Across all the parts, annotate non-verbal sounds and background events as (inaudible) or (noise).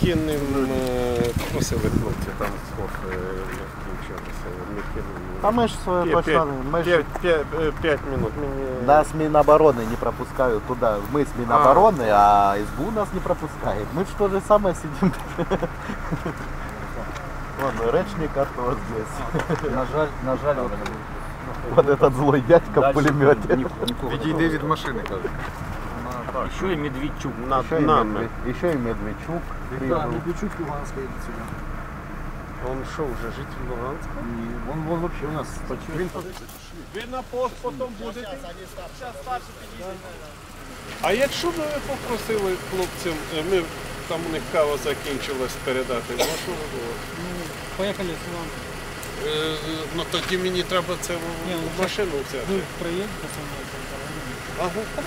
кінним е, просили хлопці там сход е, не включилися. Ми кинули. А мы же свое П'ять- точно. Мы п'ять- ж п'ять- е, П'ять минут. Мені... нас Минобороны не пропускают туда. Мы с Минобороны, а СБУ нас не пропускает. Мы же то же самое сидим. (laughs) Ладно, речник вот здесь. (laughs) На жаль, на жаль, от, Вот этот злой дядька в дальше пулемете. ні- нікого Відійди від машини, каже. Еще и Медведчук. Над Еще и, нами. Медведь- еще и Медведчук. прибыл. Медведчук Луганска едет сюда. Он що, вже житель Луганська? И он, он вообще у нас почти... Ви на пост потім будете. А якщо б ви попросили хлопцям, е, ми там у них кава закінчилась передати, вашу було? Поехали с вами. Е, Ну тоді мені треба це в Ні, ну, в машину взяти. Вы проедете со мной? Ага,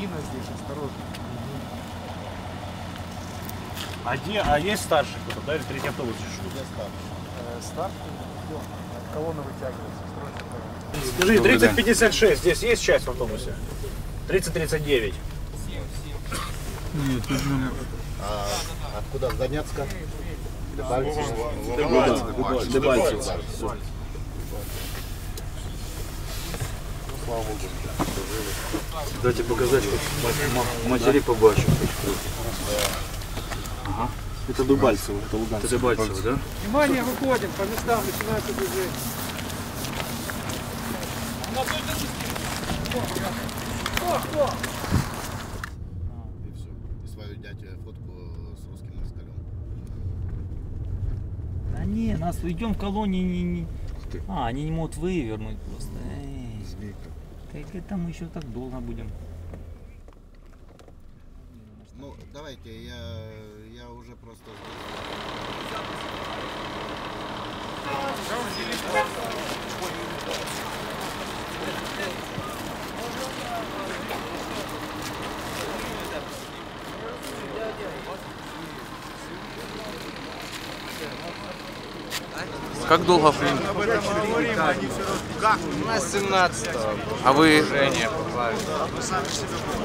Мина здесь, осторожно. А, где, а есть старший кто-то, да, или третий автобус еще? Э, старт, идем. От колонны вытягивается. Стройка. Скажи, 3056, здесь есть часть в автобусе? 3039. А откуда? С Донецка? Дебальцево. Дайте показать, матери побачу. Ага. Это Дубальцево, это Луганск. Это Дебальцево, да? Внимание, выходим, по местам начинается движение. И все. И свою дядю фотку с русским москалем. Да не, нас идем в колонии не, не-. А, они не могут вывернуть просто. Эй, так это мы еще так долго будем. Ну, давайте, я, я уже просто... Как долго? У нас 17 А вы, Женя попали.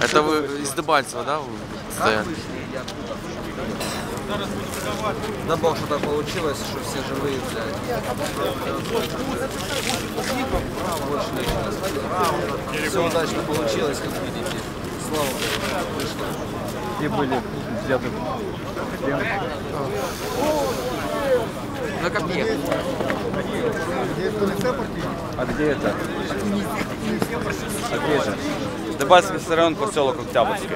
это вы из Дебальцева, да, вы стояли? Да бог, что так получилось, что все живые, блядь. Все удачно получилось, как видите. Слава Богу, вышло. Где были взяты Ну как ехать? А где это? А где же? Дебальцевский район, поселок Октябрьский.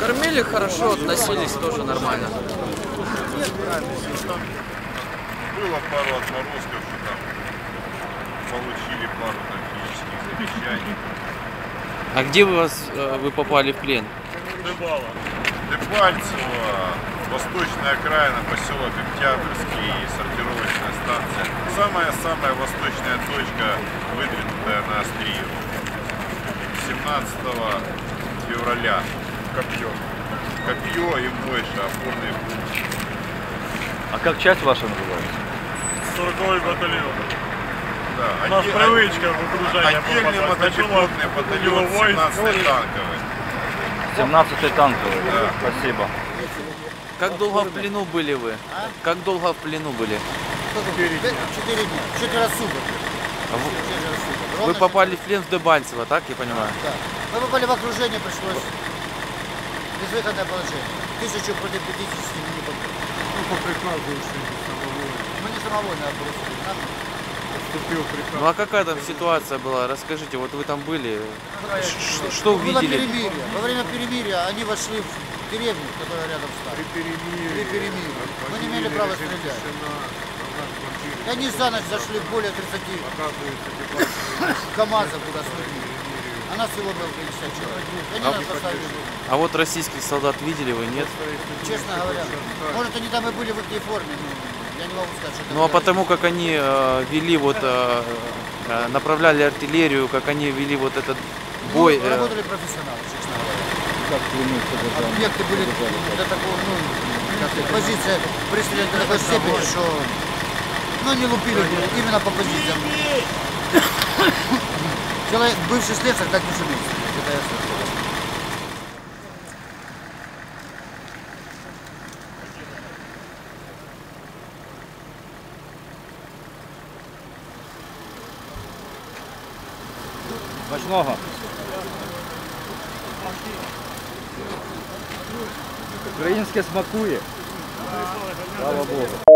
Кормили хорошо, относились тоже нормально. Было пару отморозков, что там получили пару там физических замечаний. А где вы, вас, э, вы попали в плен? Дебальцево, восточная окраина, поселок Октябрьский, сортировочная станция. Самая-самая восточная точка, выдвинутая на острие. 17 февраля. Копье. Копье и Мойша, опорные пункты. А как часть ваша называется? 40 батальон. Да, У нас отде- привычка в окружение Отдельный попадать. мотопехотный батальон 17 танковый. 17-й танковый. Да. Спасибо. Как долго в плену были вы? Как долго в плену были? Четыре дня. Четыре дня. Четверо суток. А вы- Четверо суток. Вы Ровно попали в плен в Дебальцево, так я понимаю? Да. Мы попали в окружение, пришлось безвыходное положение. Тысячу против 50 мы не попали. Ну, по приказу ушли самого. Мы не самовольно Поступил приказ. Ну а какая там ситуация была? Расскажите, вот вы там были. Что увидели? Во время перемирия они вошли в деревню, которая рядом с При перемирии. При перемирии. Мы не имели права стрелять. И они за ночь зашли более 30 Оказывается, Дебальцево (laughs) КАМАЗов туда с людьми. перемирие. А нас всего было 50 человек. И они А нас поставили. А вот российских солдат видели вы, нет? Честно говоря. Может, они там и были в их форме, но я не могу сказать, что это Ну а потому как они э, вели вот, э, э, направляли артиллерию, как они вели вот этот Ну, бой. э, работали профессионалы, честно говоря. Объекты были до такого, ну, как позиция пристреляна до такой степени, что ну, не лупили именно по позициям. (coughs) Человек, бывший слесарь, так не шумит. Это я слышал. Смачного. Українське смакує. Слава Богу.